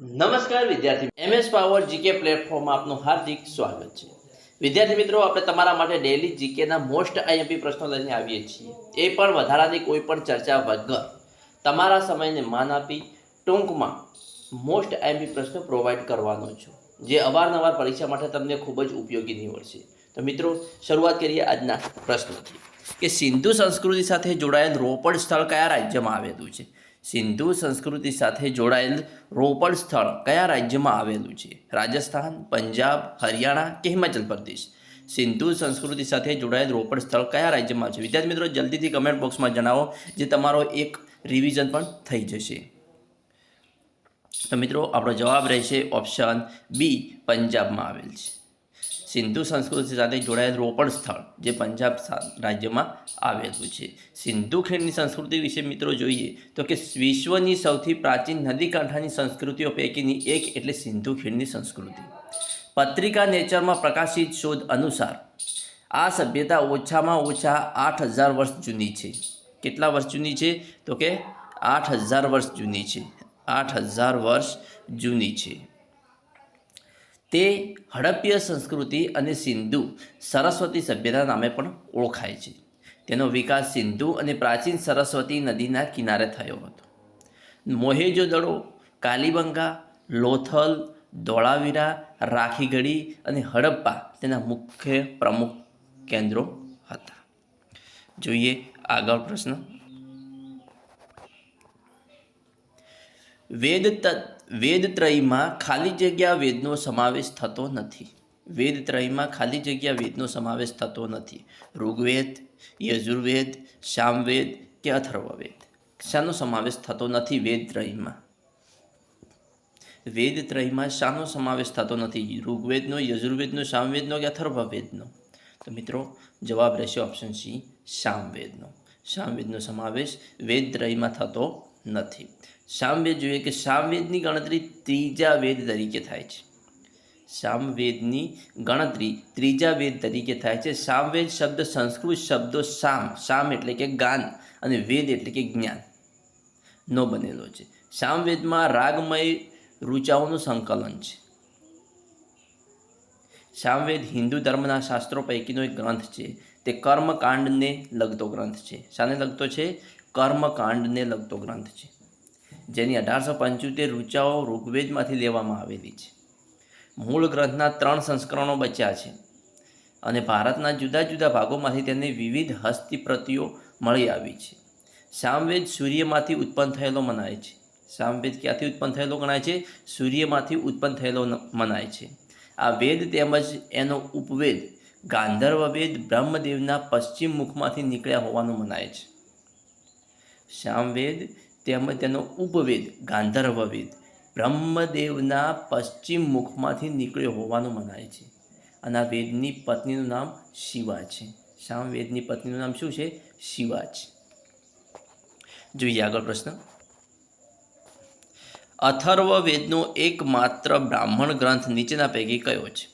નમસ્કાર વિદ્યાર્થી MS power GK પ્લેટફોર્મમાં આપનું હાર્દિક સ્વાગત છે. વિદ્યાર્થી મિત્રો, આપણે તમારા માટે ડેલી જીકેના મોસ્ટ આઈએમપી પ્રશ્નો લઈને આવીએ છીએ. એ પણ વધારાની કોઈ પણ ચર્ચા વગર. તમારા સમયને માન આપી ટૂંકમાં મોસ્ટ આઈએમપી પ્રશ્નો પ્રોવાઈડ કરવાનો છું. જે અવારનવાર પરીક્ષા માટે તમને ખૂબ જ ઉપયોગી નીવડશે. તો મિત્રો, શરૂઆત કરીએ આજના પ્રશ્નોથી. કે સિંધુ સંસ્કૃતિ સાથે જોડાયેલ રોપડ સ્થળ કયા રાજ્યમાં આવેલું છે? સિંધુ સંસ્કૃતિ સાથે જોડાયેલ રોપડ સ્થળ કયા રાજ્યમાં આવેલું છે? રાજસ્થાન, પંજાબ, હરિયાણા કે હિમાચલ પ્રદેશ? સિંધુ સંસ્કૃતિ સાથે જોડાયેલ રોપડ સ્થળ કયા રાજ્યમાં છે? વિદ્યાર્થી મિત્રો, જલ્દીથી કમેન્ટ બોક્સમાં જણાવો, જે તમારો એક રિવિઝન પણ થઈ જશે. તો મિત્રો, આપણો જવાબ રહેશે ઓપ્શન બી પંજાબમાં આવેલ છે. સિંધુ સંસ્કૃતિ સાથે જોડાયેલ રોપણ સ્થળ જે પંજાબ રાજ્યમાં આવેલું છે. સિંધુ ખીણની સંસ્કૃતિ વિશે મિત્રો જોઈએ તો કે વિશ્વની સૌથી પ્રાચીન નદીકાંઠાની સંસ્કૃતિઓ પૈકીની એક એટલે સિંધુ ખીણની સંસ્કૃતિ. પત્રિકા નેચરમાં પ્રકાશિત શોધ અનુસાર આ સભ્યતા ઓછામાં ઓછા આઠ હજાર વર્ષ જૂની છે. કેટલા વર્ષ જૂની છે? તો કે આઠ હજાર વર્ષ જૂની છે. આઠ હજાર વર્ષ જૂની છે. તે હડપ્ય સંસ્કૃતિ અને સિંધુ સરસ્વતી સભ્યતા નામે પણ ઓળખાય છે. તેનો વિકાસ સિંધુ અને પ્રાચીન સરસ્વતી નદીના કિનારે થયો હતો. મોહેજોદડો કાલીબંગા, લોથલ, ધોળાવીરા, રાખીગઢી અને હડપ્પા તેના મુખ્ય પ્રમુખ કેન્દ્રો હતા. જોઈએ આગળ પ્રશ્ન. વેદ વેદત્રયમાં ખાલી જગ્યા વેદનો સમાવેશ થતો નથી. વેદત્રયમાં ખાલી જગ્યા વેદનો સમાવેશ થતો નથી. ઋગ્વેદ, યજુર્વેદ, સામવેદ કે અથર્વવેદ. શાનો સમાવેશ થતો નથી વેદત્રયમાં વેદત્રયમાં શાનો સમાવેશ થતો નથી. ઋગ્વેદનો, યજુર્વેદનો, સામવેદનો કે અથર્વવેદનો? તો મિત્રો, જવાબ રહેશે ઓપ્શન સી સામવેદનો. સામવેદનો સમાવેશ વેદત્રયમાં થતો નથી. સામવેદ જોઈએ કે સામવેદની ગણતરી ત્રીજા વેદ તરીકે થાય છે. સામવેદની ગણતરી ત્રીજા વેદ તરીકે થાય છે. સામવેદ શબ્દ સંસ્કૃત શબ્દો સામ. સામ એટલે કે ગાન અને વેદ એટલે કે જ્ઞાન. નો બનેલો છે. સામવેદમાં રાગમય ઋચાઓનું સંકલન છે. સામવેદ હિન્દુ ધર્મના શાસ્ત્રો પૈકીનો એક ગ્રંથ છે. તે કર્મકાંડને લગતો ગ્રંથ છે. શાને લગતો છે? કર્મકાંડને લગતો ગ્રંથ છે, જેની અઢારસો પંચોતેર ઋચાઓ ઋગ્વેદમાંથી લેવામાં આવેલી છે. મૂળ ગ્રંથના ત્રણ સંસ્કરણો બચ્યા છે અને ભારતના જુદા જુદા ભાગોમાંથી તેની વિવિધ હસ્તિપ્રતિઓ મળી આવી છે. સામવેદ સૂર્યમાંથી ઉત્પન્ન થયેલો મનાય છે. સામવેદ ક્યાંથી ઉત્પન્ન થયેલો ગણાય છે? સૂર્યમાંથી ઉત્પન્ન થયેલો મનાય છે. આ વેદ તેમજ એનો ઉપવેદ ગાંધર્વ વેદ બ્રહ્મદેવના પશ્ચિમ મુખમાંથી નીકળ્યા હોવાનું મનાય છે. સામવેદ તેમજ તેનો ઉપવેદ ગાંધર્વ વેદ બ્રહ્મદેવના પશ્ચિમ મુખમાંથી નીકળ્યો હોવાનું મનાય છે. અને આ વેદની પત્નીનું નામ શિવા છે. સામવેદની પત્નીનું નામ શું છે? શિવા છે. જોઈએ આગળ પ્રશ્ન. અથર્વવેદનો એકમાત્ર બ્રાહ્મણ ગ્રંથ નીચેના પૈકી કયો છે?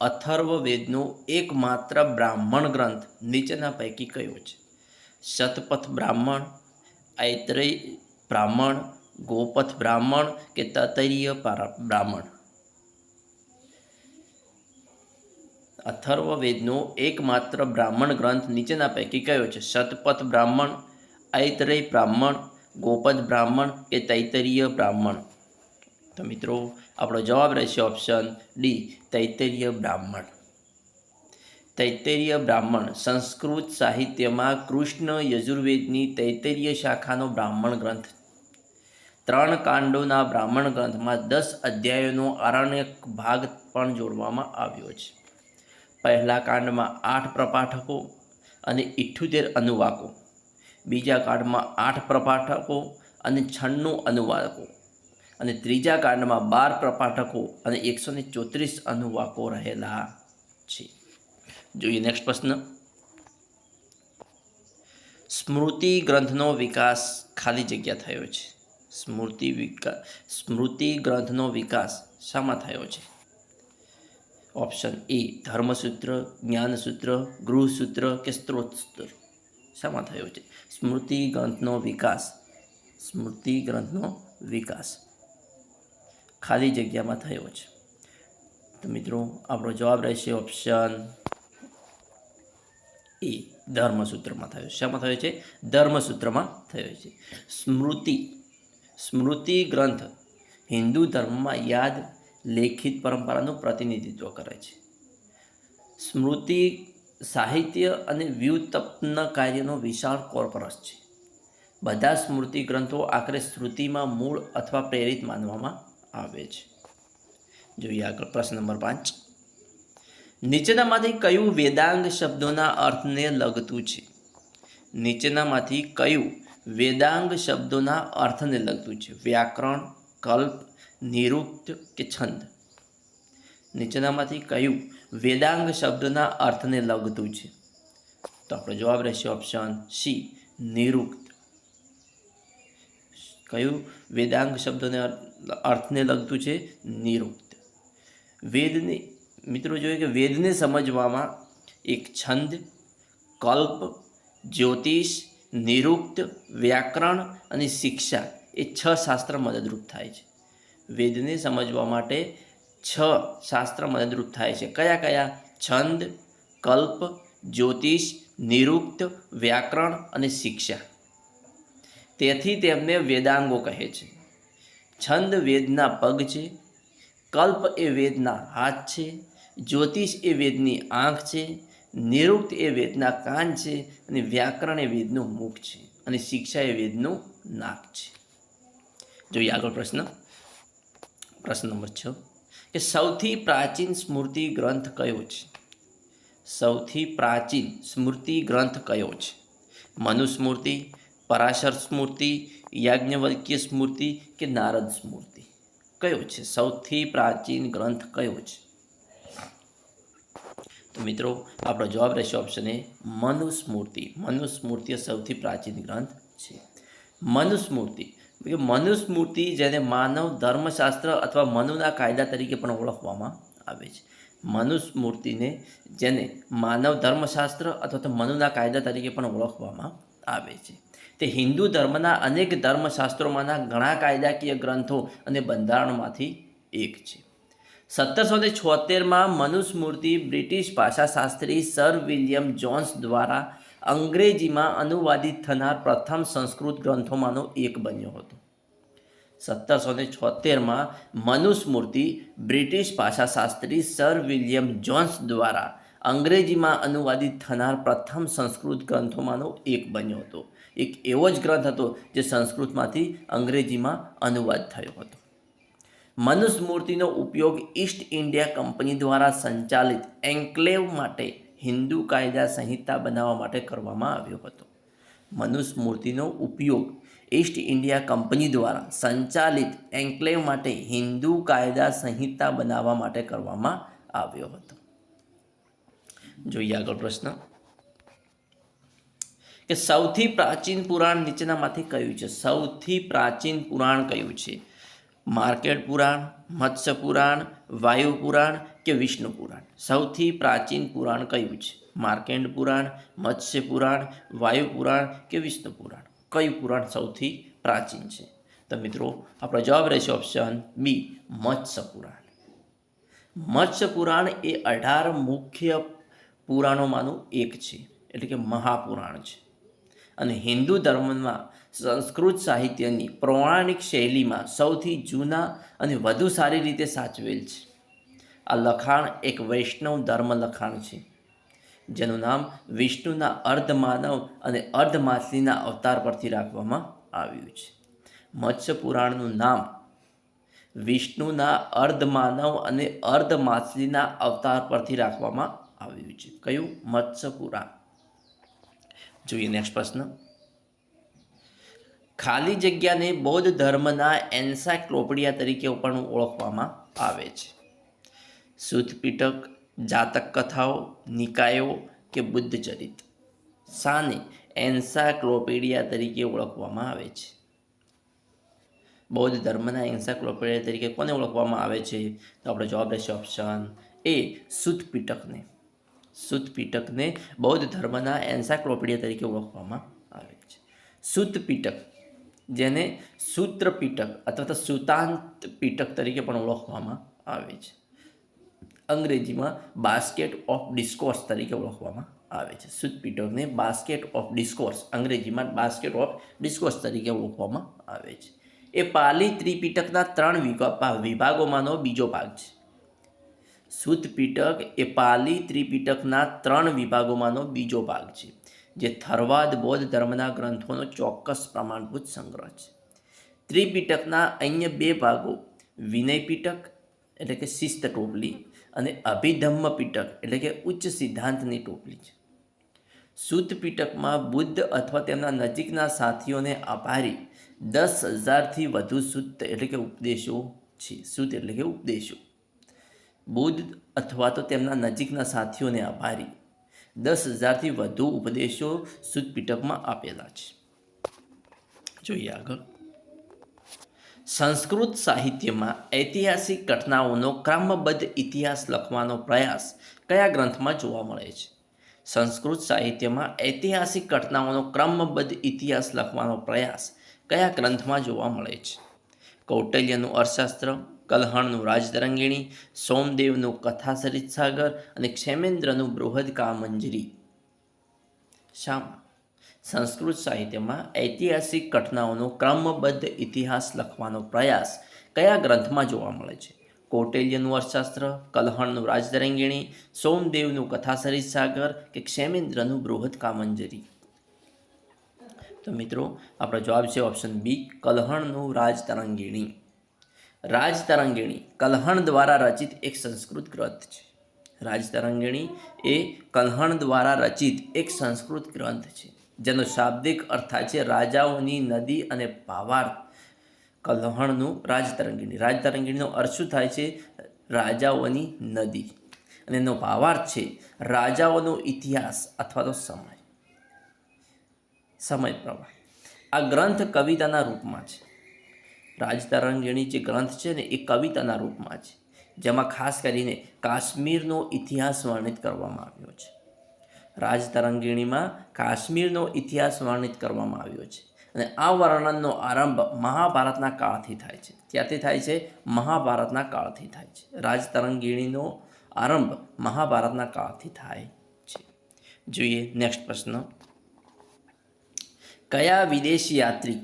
અથર્વવેદનો એકમાત્ર બ્રાહ્મણ ગ્રંથ નીચેના પૈકી કયો છે? શતપથ બ્રાહ્મણ ઐત્રેય બ્રાહ્મણ, ગોપથ બ્રાહ્મણ કે તતરીય બ્રાહ્મણ? અથર્વવેદનો એકમાત્ર બ્રાહ્મણ ગ્રંથ નીચેના પૈકી કયો છે? શતપથ બ્રાહ્મણ ઐતરેય બ્રાહ્મણ ગોપદ બ્રાહ્મણ કે તૈતરીય બ્રાહ્મણ? તો મિત્રો, આપણો જવાબ રહેશે ઓપ્શન ડી તૈતરીય બ્રાહ્મણ. તૈતરીય બ્રાહ્મણ. સંસ્કૃત સાહિત્યમાં કૃષ્ણ યજુર્વેદની તૈતરીય શાખાનો બ્રાહ્મણ ગ્રંથ. ત્રણ કાંડોના બ્રાહ્મણ ગ્રંથમાં દસ અધ્યાયોનો આરણ્યક ભાગ પણ જોડવામાં આવ્યો છે. પહેલા કાંડમાં આઠ પ્રપાઠકો અને ઇઠ્યોતેર અનુવાકો. બીજા કાંડમાં આઠ પ્રપાઠકો અને છન્નું અનુવાકો. અને ત્રીજા કાંડમાં બાર પ્રપાઠકો અને એકસો ચોત્રીસ અનુવાકો રહેલા છે. જોઈએ નેક્સ્ટ પ્રશ્ન. સ્મૃતિ ગ્રંથનો વિકાસ ખાલી જગ્યા થયો છે. સ્મૃતિ વિકા, સ્મૃતિ ગ્રંથનો વિકાસ શામાં થયો છે? ઓપ્શન એ ધર્મસૂત્ર, જ્ઞાનસૂત્ર, ગૃહસૂત્ર કે સ્ત્રોતસૂત્ર શામાં થયો છે? સ્મૃતિ ગ્રંથનો વિકાસ, સ્મૃતિ ગ્રંથનો વિકાસ ખાલી જગ્યામાં થયો છે. તો મિત્રો, આપણો જવાબ રહેશે ઓપ્શન એ ધર્મસૂત્રમાં થયો છે. શામાં થયો છે? ધર્મસૂત્રમાં થયો છે. સ્મૃતિ સ્મૃતિ ગ્રંથ હિન્દુ ધર્મમાં યાદ લેખિત પરંપરાનું પ્રતિનિધિત્વ કરે છે. સ્મૃતિ, સાહિત્ય અને વ્યુત્પન્ન કાર્યનો વિશાળ કોર્પરસ છે. બધા સ્મૃતિ ગ્રંથો આખરે શ્રુતિમાં મૂળ અથવા પ્રેરિત માનવામાં આવે છે. જોઈએ આગળ પ્રશ્ન નંબર પાંચ. નીચેનામાંથી કયું વેદાંગ શબ્દોના અર્થને લગતું છે? નીચેનામાંથી કયું વેદાંગ શબ્દોના અર્થને લગતું છે? વ્યાકરણ, કલ્પ, નિરુક્ત કે છંદ? નીચેનામાંથી કયું વેદાંગ શબ્દના અર્થને લગતું છે? તો આપણો જવાબ રહેશે ઓપ્શન સી નિરુક્ત. કયું વેદાંગ શબ્દને અર્થને લગતું છે? નિરુક્ત. વેદને મિત્રો જોઈએ કે વેદને સમજવામાં એક છંદ, કલ્પ, જ્યોતિષ, નિરુક્ત, વ્યાકરણ અને શિક્ષા એ છ શાસ્ત્ર મદદરૂપ થાય છે. વેદને સમજવા માટે છ શાસ્ત્ર મદદરૂપ થાય છે. કયા કયા? છંદ, કલ્પ, જ્યોતિષ, નિરુક્ત, વ્યાકરણ અને શિક્ષા. તેથી તેમને વેદાંગો કહે છે. છંદ વેદના પગ છે. કલ્પ એ વેદના હાથ છે. જ્યોતિષ એ વેદની આંખ છે, નિરુક્ત એ વેદના કાન છે અને વ્યાકરણ એ વેદનું મુખ છે અને શિક્ષા એ વેદનું નાક છે. જોઈએ આગળ પ્રશ્ન. પ્રશ્ન નંબર છ. કે સૌથી પ્રાચીન સ્મૃતિ ગ્રંથ કયો છે? સૌથી પ્રાચીન સ્મૃતિ ગ્રંથ કયો છે? મનુસ્મૃતિ, પરાશર સ્મૃતિ, યાજ્ઞવલ્ક્ય સ્મૃતિ કે નારદ સ્મૃતિ? કયો છે? સૌથી પ્રાચીન ગ્રંથ કયો છે? તો મિત્રો, આપણો જવાબ રહેશે ઓપ્શન એ મનુસ્મૃતિ. મનુસ્મૃતિ સૌથી પ્રાચીન ગ્રંથ છે. મનુસ્મૃતિ. મનુસ્મૃતિ જેને માનવ ધર્મશાસ્ત્ર અથવા મનુના કાયદા તરીકે પણ ઓળખવામાં આવે છે. મનુસ્મૃતિને જેને માનવ ધર્મશાસ્ત્ર અથવા તો મનુના કાયદા તરીકે પણ ઓળખવામાં આવે છે. તે હિન્દુ ધર્મના અનેક ધર્મશાસ્ત્રોમાંના ઘણા કાયદાકીય ગ્રંથો અને બંધારણમાંથી એક છે. સત્તરસો ને છોતેરમાં મનુસ્મૃતિ બ્રિટિશ ભાષાશાસ્ત્રી સર વિલિયમ જોન્સ દ્વારા અંગ્રેજીમાં અનુવાદિત થનાર પ્રથમ સંસ્કૃત ગ્રંથોમાંનો એક બન્યો હતો સત્તરસો ને છોતેરમાં મનુસ્મૃતિ બ્રિટિશ ભાષાશાસ્ત્રી સર વિલિયમ જોન્સ દ્વારા અંગ્રેજીમાં અનુવાદિત થનાર પ્રથમ સંસ્કૃત ગ્રંથોમાંનો એક બન્યો હતો એક એવો જ ગ્રંથ હતો જે સંસ્કૃતમાંથી અંગ્રેજીમાં અનુવાદ થયો હતો મનુસ્મૃતિનો ઉપયોગ ઈસ્ટ ઇન્ડિયા કંપની દ્વારા સંચાલિત એન્ક્લેવ માટે હિન્દુ કાયદા સંહિતા બનાવવા માટે કરવામાં આવ્યો હતો. મનુસ્મૃતિનો ઉપયોગ ઈસ્ટ ઇન્ડિયા કંપની દ્વારા સંચાલિત એન્ક્લેવ માટે હિન્દુ કાયદા સંહિતા બનાવવા માટે કરવામાં આવ્યો હતો. જોઈએ આગળ પ્રશ્ન. કે સૌથી પ્રાચીન પુરાણ નીચેનામાંથી કયું છે? સૌથી પ્રાચીન પુરાણ કયું છે? માર્કેટ પુરાણ, મત્સ્ય પુરાણ, વાયુ પુરાણ કે વિષ્ણુ પુરાણ. સૌથી પ્રાચીન પુરાણ કયું છે? માર્કેન્ડ પુરાણ, મત્સ્ય પુરાણ, વાયુ પુરાણ કે વિષ્ણુ પુરાણ? કયું પુરાણ સૌથી પ્રાચીન છે? તો મિત્રો, આપણો જવાબ રહેશે ઓપ્શન બી, મત્સ્ય પુરાણ. મત્સ્ય પુરાણ એ અઢાર મુખ્ય પુરાણોમાંનું એક છે. એટલે કે મહાપુરાણ છે. અને હિન્દુ ધર્મમાં સંસ્કૃત સાહિત્યની પૌરાણિક શૈલીમાં સૌથી જૂના અને વધુ સારી રીતે સાચવેલ છે. આ લખાણ એક વૈષ્ણવ ધર્મ લખાણ છે, જેનું નામ વિષ્ણુના અર્ધમાનવ અને અર્ધમાસલીના અવતાર પરથી રાખવામાં આવ્યું છે. મત્સ્ય પુરાણનું નામ વિષ્ણુના અર્ધમાનવ અને અર્ધમાસલીના અવતાર પરથી રાખવામાં આવ્યું છે. કયું? મત્સ્ય પુરાણ. જોઈએ નેક્સ્ટ પ્રશ્ન. ખાલી જગ્યાને બૌદ્ધ ધર્મના એન્સાઇક્લોપીડિયા તરીકે પણ ઓળખવામાં આવે છે. શુદ્ધ પીટક જાતક કથાઓ, નિકાયો કે બુદ્ધ ચરિત શાને એન્સાઇક્લોપીડિયા તરીકે ઓળખવામાં આવે છે. બૌદ્ધ ધર્મના એન્સાઇક્લોપીડિયા તરીકે કોને ઓળખવામાં આવે છે? તો આપણો જવાબ રહેશે ઓપ્શન એ શુદ્ધ પીટકને શુદ્ધ પીટકને બૌદ્ધ ધર્મના એન્સાઇક્લોપીડિયા તરીકે ઓળખવામાં આવે છે. શુદ્ધ પીટક જેને સૂત્રપીટક અથવા તો સુતાંત પીટક તરીકે પણ ઓળખવામાં આવે છે. અંગ્રેજીમાં બાસ્કેટ ઓફ ડિસ્કોર્સ તરીકે ઓળખવામાં આવે છે. સૂતપીટકને બાસ્કેટ ઓફ ડિસ્કોર્સ અંગ્રેજીમાં બાસ્કેટ ઓફ ડિસ્કોર્સ તરીકે ઓળખવામાં આવે છે. એ પાલી ત્રિપીટકના ત્રણ વિભા- વિભાગોમાંનો બીજો ભાગ છે. શુદ્ધ પીટક એ પાલી ત્રિપીટકના ત્રણ વિભાગોમાંનો બીજો ભાગ છે. જે થરવાદ બૌદ્ધ ધર્મના ગ્રંથોનો ચોક્કસ પ્રમાણભૂત સંગ્રહ છે. ત્રિપીટકના અન્ય બે ભાગો વિનય પીટક એટલે કે શિસ્ત ટોપલી અને અભિધમ્મ પીટક એટલે કે ઉચ્ચ સિદ્ધાંતની ટોપલી છે. શુદ્ધ પિટકમાં બુદ્ધ અથવા તેમના નજીકના સાથીઓને આભારી દસ હજારથી વધુ શુદ્ધ એટલે કે ઉપદેશો છે. શુદ્ધ એટલે કે ઉપદેશો. બુદ્ધ અથવા તો તેમના નજીકના સાથીઓને આભારી દસ હજારથી વધુ ઉપદેશો શુદ્ધ આપેલા છે. જોઈએ આગળ. સંસ્કૃત સાહિત્યમાં ઐતિહાસિક ઘટનાઓનો ક્રમબદ્ધ ઇતિહાસ લખવાનો પ્રયાસ કયા ગ્રંથમાં જોવા મળે છે? સંસ્કૃત સાહિત્યમાં ઐતિહાસિક ઘટનાઓનો ક્રમબદ્ધ ઇતિહાસ લખવાનો પ્રયાસ કયા ગ્રંથમાં જોવા મળે છે? કૌટલ્યનું અર્થશાસ્ત્ર કલહણનું રાજતરંગિણી સોમદેવનું કથાસરિત સાગર અને ક્ષેમેન્દ્રનું બૃહદ કામંજરી. શામાં. સંસ્કૃત સાહિત્યમાં ઐતિહાસિક ઘટનાઓનો ક્રમબદ્ધ ઇતિહાસ લખવાનો પ્રયાસ કયા ગ્રંથમાં જોવા મળે છે? કૌટિલ્યનું અર્થશાસ્ત્ર કલહણનું રાજતરંગિણી સોમદેવનું કથાસરિત સાગર કે ક્ષેમેન્દ્રનું બૃહદ કામંજરી? તો મિત્રો, આપણો જવાબ છે ઓપ્શન બી, કલહણનું રાજતરંગિણી રાજતરંગિણી કલહણ દ્વારા રચિત એક સંસ્કૃત ગ્રંથ છે. રાજતરંગિણી એ કલહણ દ્વારા રચિત એક સંસ્કૃત ગ્રંથ છે, જેનો શાબ્દિક અર્થ છે રાજાઓની નદી અને ભાવાર્થ કલહણનું રાજતરંગિણી રાજતરંગિણીનો અર્થ શું થાય છે? રાજાઓની નદી. અને એનો ભાવાર્થ છે રાજાઓનો ઇતિહાસ અથવા તો સમય. સમય પ્રવાહ. આ ગ્રંથ કવિતાના રૂપમાં છે. રાજતરંગિણી જે ગ્રંથ છે ને, એ કવિતાના રૂપમાં છે, જેમાં ખાસ કરીને કાશ્મીરનો ઇતિહાસ વર્ણિત કરવામાં આવ્યો છે. રાજતરંગીણીમાં કાશ્મીરનો ઇતિહાસ વર્ણિત કરવામાં આવ્યો છે અને આ વર્ણનનો આરંભ મહાભારતના કાળથી થાય છે. ક્યાંથી થાય છે? મહાભારતના કાળથી થાય છે. રાજતરંગીણીનો આરંભ મહાભારતના કાળથી થાય છે. જોઈએ નેક્સ્ટ પ્રશ્ન. કયા વિદેશી યાત્રી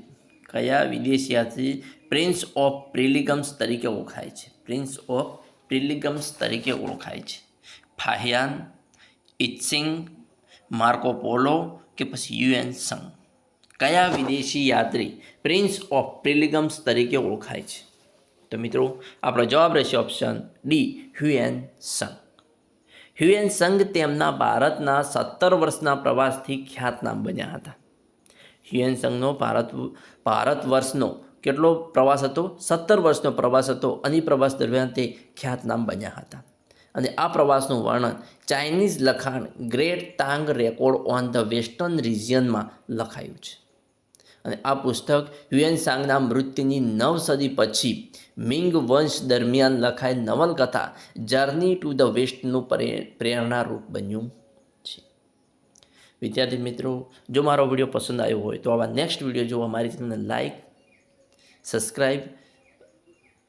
કયા વિદેશી યાત્રી પ્રિન્સ ઓફ પ્રિલિગમ્સ તરીકે ઓળખાય છે. પ્રિન્સ ઓફ પ્રિલિગમ્સ તરીકે ઓળખાય છે. ફાહિયાન ઇત્સિંગ માર્કો પોલો કે પછી યુએન સંગ કયા વિદેશી યાત્રી પ્રિન્સ ઓફ પ્રિલિગમ્સ તરીકે ઓળખાય છે? તો મિત્રો, આપણો જવાબ રહેશે ઓપ્શન ડી, હ્યુએન સંગ હ્યુએન સંઘ તેમના ભારતના સત્તર વર્ષના પ્રવાસથી ખ્યાતનામ બન્યા હતા. હ્યુએન સંઘનો ભારત ભારત વર્ષનો કેટલો પ્રવાસ હતો? સત્તર વર્ષનો પ્રવાસ હતો. અને પ્રવાસ દરમિયાન તે ખ્યાતનામ બન્યા હતા. અને આ પ્રવાસનું વર્ણન ચાઇનીઝ લખાણ Great Tang record on the western રિજિયનમાં લખાયું છે. અને આ પુસ્તક હ્યુએન સાંગના મૃત્યુની નવ સદી પછી મિંગ વંશ દરમિયાન લખાયેલ નવલકથા જર્ની ટુ ધ વેસ્ટનું પ્રે- પ્રેરણારૂપ બન્યું વિદ્યાર્થી મિત્રો, જો મારો વીડિયો પસંદ આવ્યો હોય તો આવા નેક્સ્ટ વીડિયો જોવા મારી ચેનલને લાઈક સબસ્ક્રાઈબ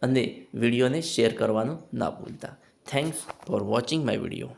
અને વિડીયોને શેર કરવાનું ના ભૂલતા. Thanks for watching my video